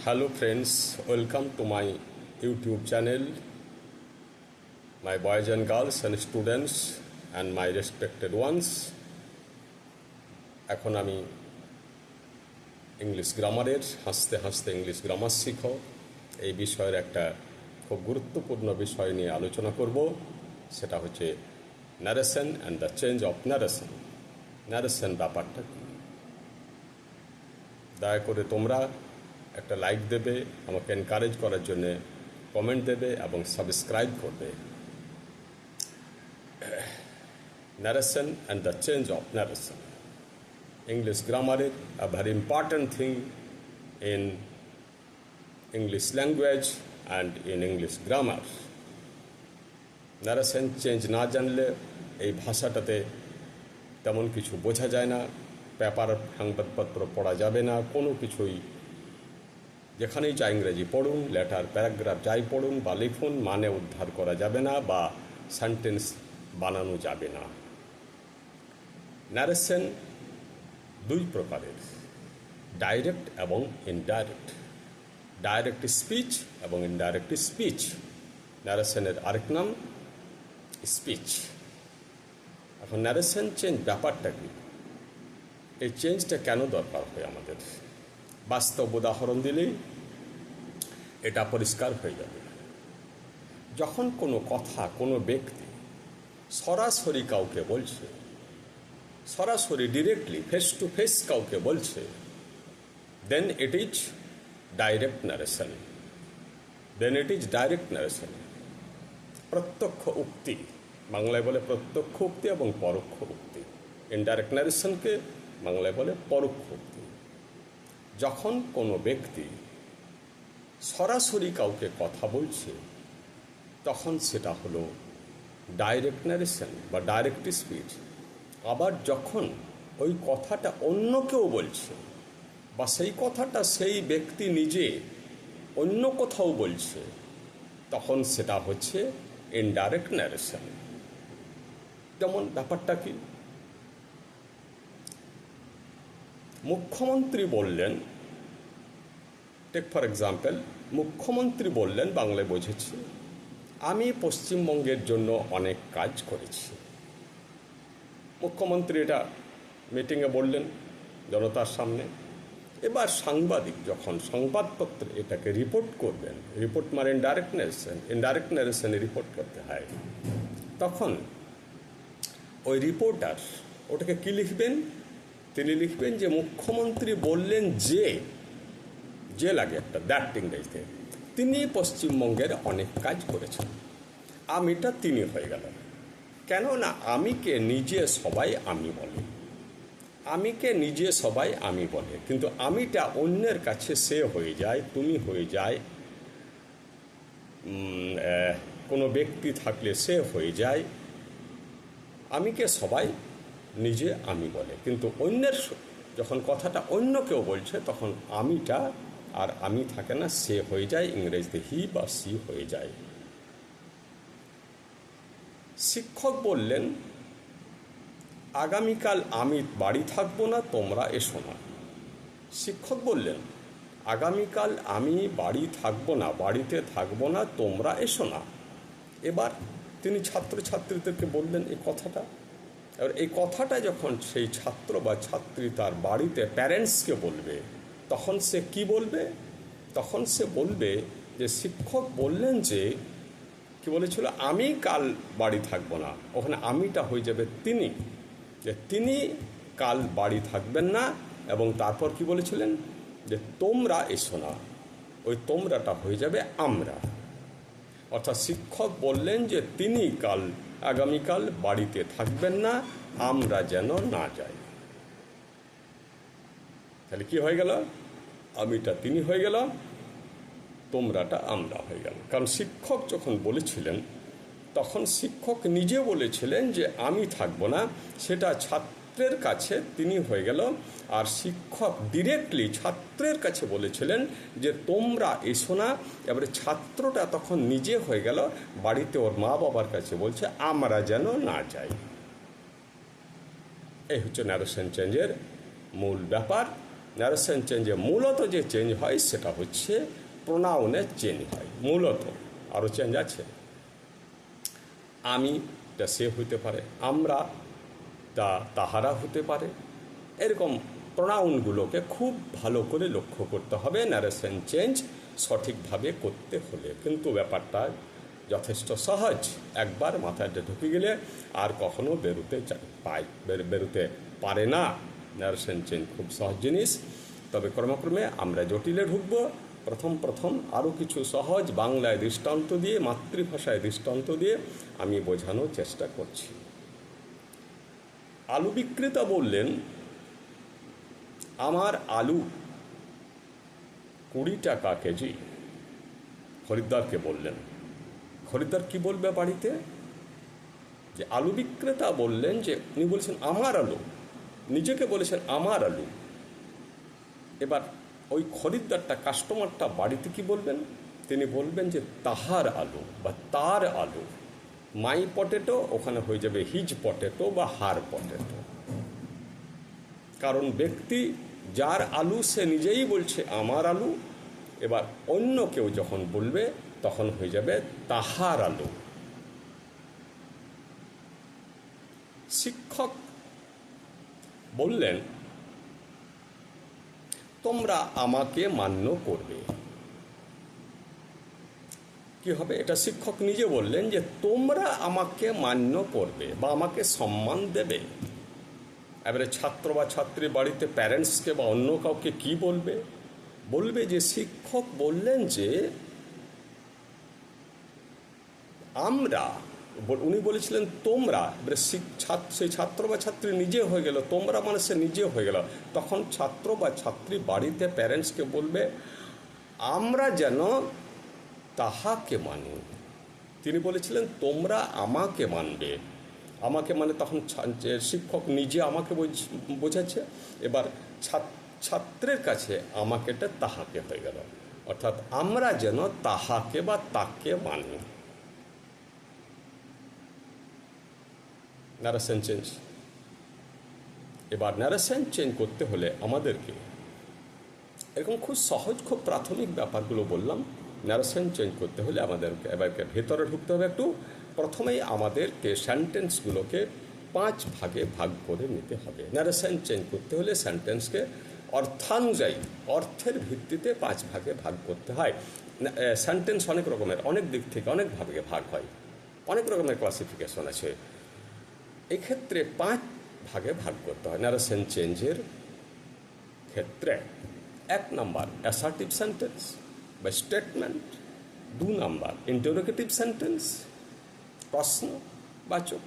Hello, friends. Welcome to my YouTube channel. My boys and girls and students and my respected ones. এখন আমি English গ্রামারের হাসতে হাসতে English grammar শিখো এই বিষয়ের একটা খুব গুরুত্বপূর্ণ বিষয় নিয়ে আলোচনা করব সেটা হচ্ছে narration and the change of narration narration ব্যাপারটা দয়া করে তোমরা একটা লাইক দেবে, আমাকে এনকারেজ করার জন্য কমেন্ট দেবে এবং সাবস্ক্রাইব করবে। Narration and the change of narration English গ্রামারের a very important thing in English language and in English grammar. Narration change না জানলে এই ভাষাটাতে তেমন কিছু বোঝা যায় না। পেপার, সংবাদপত্র পড়া যাবে না, কোনো কিছুই যেখানেই যা ইংরেজি পড়ুন, লেটার, প্যারাগ্রাফ যাই পড়ুন বা লিখুন মানে উদ্ধার করা যাবে না বা সেন্টেন্স বানানো যাবে না। ন্যারেশন দুই প্রকারের ডাইরেক্ট এবং ইনডাইরেক্ট ডাইরেক্ট স্পিচ এবং ইনডাইরেক্ট স্পিচ ন্যারেশনের আরেক নাম স্পিচ এখন ন্যারেশন চেঞ্জ ব্যাপারটা কি? এই চেঞ্জটা কেন দরকার হয় আমাদের? বাস্তব উদাহরণ দিলেই এটা পরিষ্কার হয়ে যাবে। যখন কোনো কথা, কোনো ব্যক্তি সরাসরি কাউকে বলছে, সরাসরি ডিরেক্টলি ফেস টু ফেস কাউকে বলছে then it is direct narration then it is direct narration প্রত্যক্ষ উক্তি, বাংলায় বলে প্রত্যক্ষ উক্তি এবং পরোক্ষ উক্তি। ইনডাইরেক্ট ন্যারেশনকে বাংলায় বলে পরোক্ষ উক্তি। যখন কোনো ব্যক্তি সরাসরি কাউকে কথা বলছে, তখন সেটা হলো ডাইরেক্ট ন্যারেশন বা ডাইরেক্ট স্পিচ আবার যখন ওই কথাটা অন্য কেউ বলছে বা সেই কথাটা সেই ব্যক্তি নিজে অন্য কোথাও বলছে, তখন সেটা হচ্ছে ইনডাইরেক্ট ন্যারেশন যেমন ব্যাপারটা কি? মুখ্যমন্ত্রী বললেন টেক ফর এক্সাম্পল মুখ্যমন্ত্রী বললেন, বাংলায় বুঝেছি, আমি পশ্চিমবঙ্গের জন্য অনেক কাজ করেছি। মুখ্যমন্ত্রী এটা মিটিংয়ে বললেন জনতার সামনে। এবার সাংবাদিক যখন সংবাদপত্রে এটাকে রিপোর্ট করবেন রিপোর্ট মানে ইনডাইরেক্ট নারেশন ইনডাইরেক্ট নারেশনে রিপোর্ট করতে হয়। তখন ওই রিপোর্টার ওটাকে কি লিখবেন? তিনি লিখবেন যে, মুখ্যমন্ত্রী বললেন যে যে লাগে একটা দ্যাট ইংরেজিতে তিনি পশ্চিমবঙ্গের অনেক কাজ করেছেন। আমিটা তিনি হয়ে গেলেন কেননা আমিকে নিজে সবাই আমি বলে। আমিকে নিজে সবাই আমি বলে। কিন্তু আমিটা অন্যের কাছে সে হয়ে যায়, তুমি হয়ে যায় কোনো ব্যক্তি থাকলে সে হয়ে যায়। আমিকে সবাই নিজে আমি বলে। কিন্তু অন্যের যখন কথাটা অন্য কেউ বলছে, তখন আমিটা আর আমি থাকে না, সে হয়ে যায় ইংরেজিতে হি বা সি হয়ে যায়। শিক্ষক বললেন, আগামীকাল আমি বাড়ি থাকব না, তোমরা এসো না। শিক্ষক বললেন, আগামীকাল আমি বাড়ি থাকব না, বাড়িতে থাকব না, তোমরা এসো না। এবার তিনি ছাত্রছাত্রীদেরকে বললেন এই কথাটা। এবার এই কথাটা যখন সেই ছাত্র বা ছাত্রী তার বাড়িতে প্যারেন্টসকে বলবে তখন সে কি বলবে? তখন সে বলবে যে, শিক্ষক বললেন যে, কি বলেছিল? আমি কাল বাড়ি থাকব না। ওখানে আমিটা হয়ে যাবে তিনি। যে, তিনি কাল বাড়ি থাকবেন না। এবং তারপর কি বলেছিলেন? যে, তোমরা এসো না। ওই তোমরাটা হয়ে যাবে আমরা। অর্থাৎ শিক্ষক বললেন যে, তিনি কাল, আগামীকাল বাড়িতে থাকবেন না, আমরা যেন না যাই। তাহলে কি হয়ে গেল? আমিটা তিনি হয়ে গেল তোমরাটা আমরা হয়ে গেল কারণ শিক্ষক যখন বলেছিলেন, তখন শিক্ষক নিজে বলেছিলেন যে আমি থাকব না, সেটা ছাত্রের কাছে তিনি হয়ে গেল। আর শিক্ষক ডিরেক্টলি ছাত্রের কাছে বলেছিলেন যে তোমরা এসো না। এবারে ছাত্রটা তখন নিজে হয়ে গেল। বাড়িতে ওর মা বাবার কাছে বলছে, আমরা যেন না যাই। এই হচ্ছে ন্যারেশন চেঞ্জের মূল ব্যাপার। ন্যারেশন চেঞ্জে মূলত যে চেঞ্জ হয় সেটা হচ্ছে প্রোনাউনের চেঞ্জ হয় মূলত আরও চেঞ্জ আছে আমি তা সে হতে পারে আমরা তা তাহারা হতে পারে এরকম প্রোনাউনগুলোকে খুব ভালো করে লক্ষ্য করতে হবে ন্যারেশন চেঞ্জ সঠিকভাবে করতে হলে কিন্তু ব্যাপারটা যথেষ্ট সহজ একবার মাথায় ঢুকে গেলে আর কখনো বেরোতে পায় বেরোতে পারে না ন্যারেশন চেন খুব সহজ জিনিস। তবে ক্রমক্রমে আমরা জটিলে ঢুকবো। প্রথম প্রথম আরও কিছু সহজ বাংলায় দৃষ্টান্ত দিয়ে, মাতৃভাষায় দৃষ্টান্ত দিয়ে আমি বোঝানোর চেষ্টা করছি। আলু বিক্রেতা বললেন, আমার আলু কুড়ি টাকা কেজি। খরিদ্দারকে বললেন, খরিদ্দার কি বলবে বাড়িতে? যে, আলু বিক্রেতা বললেন যে, উনি বলছেন, আমার আলু। নিজেকে বলেছেন আমার আলু। এবার ওই খরিদ্দারটা কাস্টমারটা বাড়িতে কি বলবেন? তিনি বলবেন যে, তাহার আলু বা তার আলু মাই পটেটো ওখানে হয়ে যাবে হিজ পটেটো বা হার পটেটো কারণ ব্যক্তি যার আলু সে নিজেই বলছে, আমার আলু। এবার অন্য কেউ যখন বলবে, তখন হয়ে যাবে তাহার আলু। শিক্ষক বললেন, তোমরা আমাকে মান্য করবে। কি হবে? এটা শিক্ষক নিজে বললেন যে, তোমরা আমাকে মান্য করবে বা আমাকে সম্মান দেবে। এবারে ছাত্র বা ছাত্রী বাড়িতে প্যারেন্টসকে বা অন্য কাউকে কি বলবে? বলবে যে, শিক্ষক বললেন যে, আমরা উনি বলেছিলেন, তোমরা, এবারে সেই ছাত্র বা ছাত্রী নিজে হয়ে গেল, তোমরা মানে সে নিজে হয়ে গেল। তখন ছাত্র বা ছাত্রী বাড়িতে প্যারেন্টসকে বলবে, আমরা যেন তাহাকে মানি। তিনি বলেছিলেন, তোমরা আমাকে মানবে। আমাকে মানে তখন শিক্ষক নিজে আমাকে বোঝাচ্ছে, এবার ছাত্রের কাছে আমাকেটা তাহাকে হয়ে গেল। অর্থাৎ আমরা যেন তাহাকে বা তাকে মানি। ন্যারেশন চেঞ্জ এবার ন্যারেশন চেঞ্জ করতে হলে আমাদেরকে এরকম খুব সহজ, খুব প্রাথমিক ব্যাপারগুলো বললাম। ন্যারেশন চেঞ্জ করতে হলে আমাদেরকে এবারকে ভেতরে ঢুকতে হবে একটু। প্রথমেই আমাদেরকে সেন্টেন্সগুলোকে পাঁচ ভাগে ভাগ করে নিতে হবে। ন্যারেশন চেঞ্জ করতে হলে সেন্টেন্সকে অর্থানুযায়ী, অর্থের ভিত্তিতে পাঁচ ভাগে ভাগ করতে হয়। সেন্টেন্স অনেক রকমের, অনেক দিক থেকে অনেক ভাগে ভাগ হয়। অনেক রকমের ক্লাসিফিকেশন আছে। এক্ষেত্রে পাঁচ ভাগে ভাগ করতে হয়। ন্যারেশন চেঞ্জের ক্ষেত্রে এক নাম্বার অ্যাসার্টিভ সেন্টেন্স বা স্টেটমেন্ট দু নাম্বার ইন্টারোগেটিভ সেন্টেন্স প্রশ্ন, বাচক।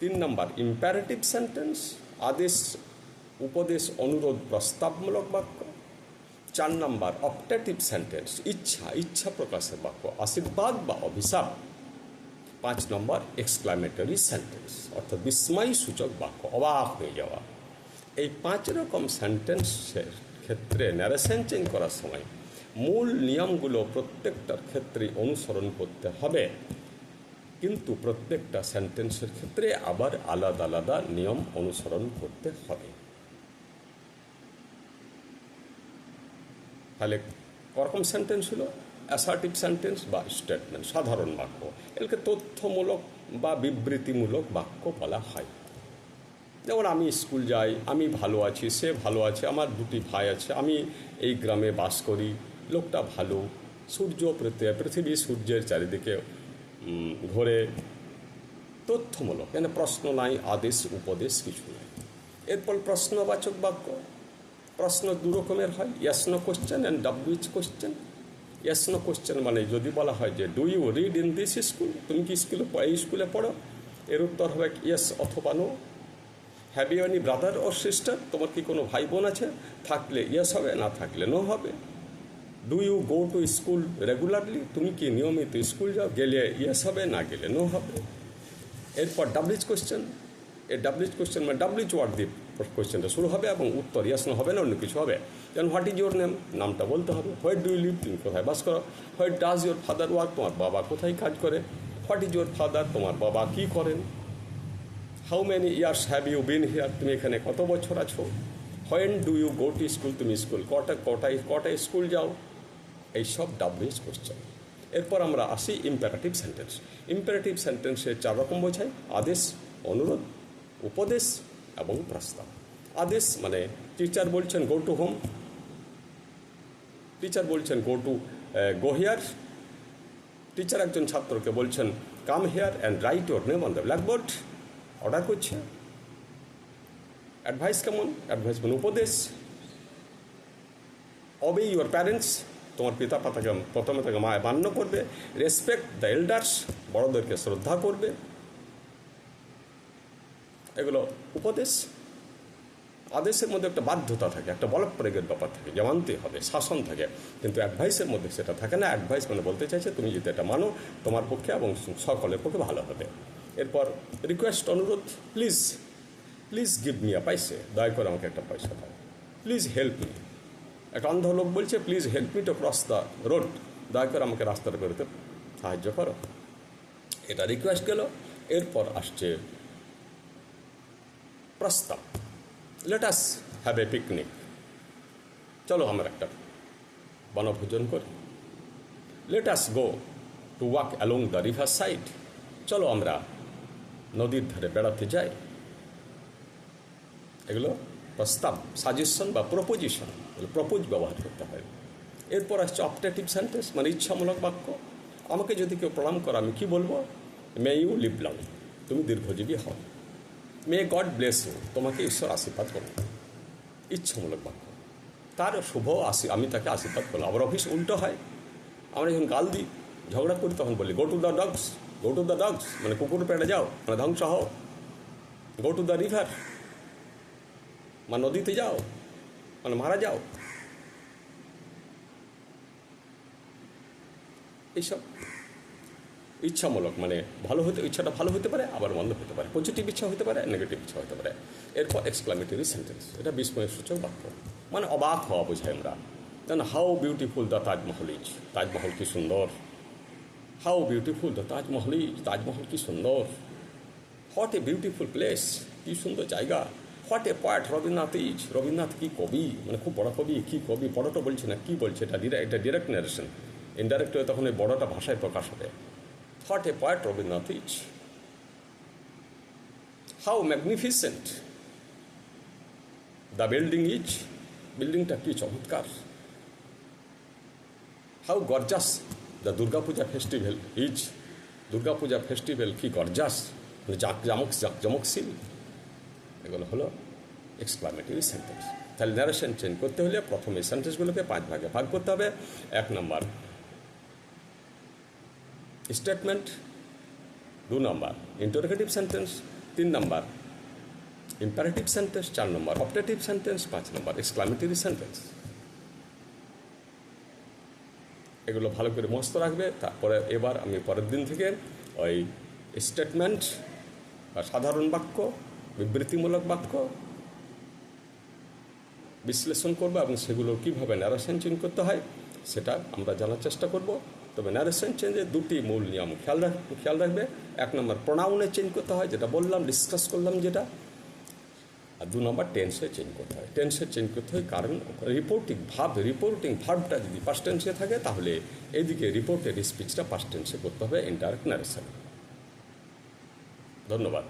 তিন নাম্বার ইম্প্যারেটিভ সেন্টেন্স আদেশ, উপদেশ, অনুরোধ, প্রস্তাবমূলক বাক্য। চার নাম্বার অপটেটিভ সেন্টেন্স ইচ্ছা ইচ্ছা প্রকাশের বাক্য, আশীর্বাদ বা অভিশাপ। পাঁচ নম্বর এক্সক্লামেটরি সেন্টেন্স অর্থাৎ বিস্ময় সূচক বাক্য, অবাক হয়ে যাওয়া। এই পাঁচ রকম সেন্টেন্সের ক্ষেত্রে ন্যারেশন চেঞ্জ করার সময় মূল নিয়মগুলো প্রত্যেকটার ক্ষেত্রে অনুসরণ করতে হবে। কিন্তু প্রত্যেকটা সেন্টেন্সের ক্ষেত্রে আবার আলাদা আলাদা নিয়ম অনুসরণ করতে হবে। তাহলে করকম সেন্টেন্স হলো? অ্যাসার্টিভ সেন্টেন্স বা স্টেটমেন্ট সাধারণ বাক্য। এগুলোকে তথ্যমূলক বা বিবৃতিমূলক বাক্য বলা হয়। যেমন, আমি স্কুল যাই, আমি ভালো আছি, সে ভালো আছে, আমার দুটি ভাই আছে, আমি এই গ্রামে বাস করি, লোকটা ভালো, সূর্য পৃথিবী সূর্যের চারিদিকে ঘোরে। তথ্যমূলক, এখানে প্রশ্ন নাই, আদেশ, উপদেশ, কিছু নাই। এরপর প্রশ্নবাচক বাক্য। প্রশ্ন দু রকমের হয় yes no question and WH question yes no question মানে যদি বলা হয় যে do you read in this school তুমি কি স্কুলে এই স্কুলে পড়ো? এর উত্তর হবে ইয়েস অথবা no have you any brother O sister তোমার কি কোনো ভাই বোন আছে? থাকলে ইয়েস হবে, না থাকলে নো হবে। Do you go to school regularly তুমি কি নিয়মিত স্কুল যাও? গেলে ইয়েস হবে, না গেলে নো হবে। এরপর ডাব্লিউচ কোশ্চেন এই ডাব্লিউচ কোশ্চেন মানে ডাব্লিউচ ওয়ার্ড দিয়ে কোশ্চেনটা শুরু হবে এবং উত্তর ইয়াস হবে না, অন্য কিছু হবে। যেমন হোয়াট ইজ ইউর নেম নামটা বলতে হবে। হোয়াট ডু ইউ লিভ তুমি কোথায় বাস করো? What does your father work তোমার বাবা কোথায় কাজ করে? হোয়াট ইজ ইউর ফাদার তোমার বাবা কী করেন? How many years have you been here তুমি এখানে কত বছর আছো? When do you go to school তুমি স্কুল কটা, কটায় কটায় স্কুল যাও? এইসব ডাব্লিউএস কোশ্চেন এরপর আমরা আসি ইম্পারেটিভ সেন্টেন্স ইম্পারেটিভ সেন্টেন্সে চার রকম বোঝায়। আদেশ, অনুরোধ, উপদেশ এবং প্রস্তাব। আদেশ মানে টিচার বলছেন গো টু হোম টিচার বলছেন go to go here teacher একজন ছাত্রকে বলছেন come here and write your name on the blackboard order করছে। অ্যাডভাইস কেমন? অ্যাডভাইস মানে উপদেশ। অবে ইউর প্যারেন্টস তোমার পিতা পাতাকে প্রথমে তাকে মায় মান্য করবে। রেসপেক্ট দ্য এল্ডার্স বড়দেরকে শ্রদ্ধা করবে। এগুলো উপদেশ, আদেশের মধ্যে একটা বাধ্যতা থাকে, একটা বলপ্রয়োগের ব্যাপার থাকে যে মানতে হবে, শাসন থাকে, কিন্তু অ্যাডভাইসের মধ্যে সেটা থাকে না। অ্যাডভাইস মানে বলতে চাইছে, তুমি যদি এটা মানো, তোমার পক্ষে এবং সকলের পক্ষে ভালো হবে। এরপর রিকোয়েস্ট অনুরোধ please please give me a pice দয়া করে আমাকে একটা পয়সা দাও। প্লিজ হেল্প মি একটা অন্ধ লোক বলছে please help me to cross the road দয়া করে আমাকে রাস্তাটা বেরোতে সাহায্য করো। এটা রিকোয়েস্ট গেল। এরপর আসছে প্রস্তাব let us have a picnic চলো আমরা একটা বনভোজন করি let us go to walk along the river side চলো আমরা নদীর ধারে বেড়াতে যাই এগুলো প্রস্তাব সাজেশন বা প্রপোজিশন প্রপোজ ব্যবহার করতে হয়। এরপর আসছে অপটেটিভ সেন্টেন্স মানে ইচ্ছামূলক বাক্য। আমাকে যদি কেউ প্রণাম করে, আমি কি বলব? মে ইউ লিভ লং তুমি দীর্ঘজীবী হও। মে গড ব্লেস ইউ তোমাকে ঈশ্বর আশীর্বাদ করুন। ইচ্ছামূলক বাক্য। তার শুভ আশী আমি তাকে আশীর্বাদ করলাম। আবার অফিস উল্টো হয়। আমরা যখন গাল দিই, ঝগড়া করি, তখন বলি go to the dogs go to the dogs মানে কুকুর পেড়ে যাও মানে ধ্বংস হও। গো টু দ্য রিভার মানে নদীতে যাও মানে মারা যাও। এইসব। ইচ্ছামূলক মানে ভালো হতে, ইচ্ছাটা ভালো হতে পারে, আবার মন্দ হতে পারে। পজিটিভ ইচ্ছা হতে পারে, নেগেটিভ ইচ্ছা হতে পারে। এরপর এক্সক্লামেটরি সেন্টেন্স এটা বিস্ময় সূচক বাক্য। মানে অবাক হওয়া বোঝায় আমরা। Then how beautiful the Taj Mahal is Taj Mahal কি সুন্দর? How beautiful the Taj Mahal is Taj Mahal কি সুন্দর? হোয়াট এ বিউটিফুল প্লেস কি সুন্দর জায়গা। What a poet Rabindranath is Rabindranath কি কবি? মানে খুব বড় কবি, কি কবি? বড়টা বলছে না, কি বলছে? এটা এটা ডিরেক্ট নারেশন ইনডাইরেক্ট হয়ে তখন এই বড়টা ভাষায় প্রকাশ হবে। What a poet Rabindranath is how magnificent the building is বিল্ডিংটা কি চমৎকার. How gorgeous the Durga Puja festival is Durga Puja festival কি গরজাস জাক জামক জাকজমকশীল এগুলো হলো এক্সক্লামেটরি সেন্টেন্স তাহলে ন্যারেশন চেঞ্জ করতে হলে প্রথমে সেন্টেন্সগুলোকে পাঁচ ভাগে ভাগ করতে হবে। এক নম্বর স্টেটমেন্ট দু নম্বর। ইন্টারোগেটিভ সেন্টেন্স তিন নম্বর। ইম্পারেটিভ সেন্টেন্স চার নম্বর। অপটেটিভ সেন্টেন্স পাঁচ নম্বর। এক্সক্লামেটরি সেন্টেন্স এগুলো ভালো করে মস্ত রাখবে। তারপরে এবার আমি পরের দিন থেকে ওই স্টেটমেন্ট বা সাধারণ বাক্য, বিবৃতিমূলক বাক্য বিশ্লেষণ করব এবং সেগুলো কীভাবে ন্যারেশন চেঞ্জ করতে হয়, সেটা আমরা জানার চেষ্টা করব। তবে ন্যারেশন চেঞ্জের দুটি মূল নিয়ম। খেয়াল রাখ, খেয়াল রাখবে, এক নম্বর প্রোনাউনে চেঞ্জ করতে হয়, যেটা বললাম ডিসকাস করলাম যেটা, আর দু নম্বর টেন্সে চেঞ্জ করতে হয়। টেন্সে চেঞ্জ করতে হয় কারণ রিপোর্টিং ভাব রিপোর্টিং ভাবটা যদি পাস্ট টেন্সে থাকে, তাহলে এইদিকে রিপোর্টের স্পিচটা পাস্ট টেন্সে করতে হবে ইনডাইরেক্ট ন্যারেশন ধন্যবাদ।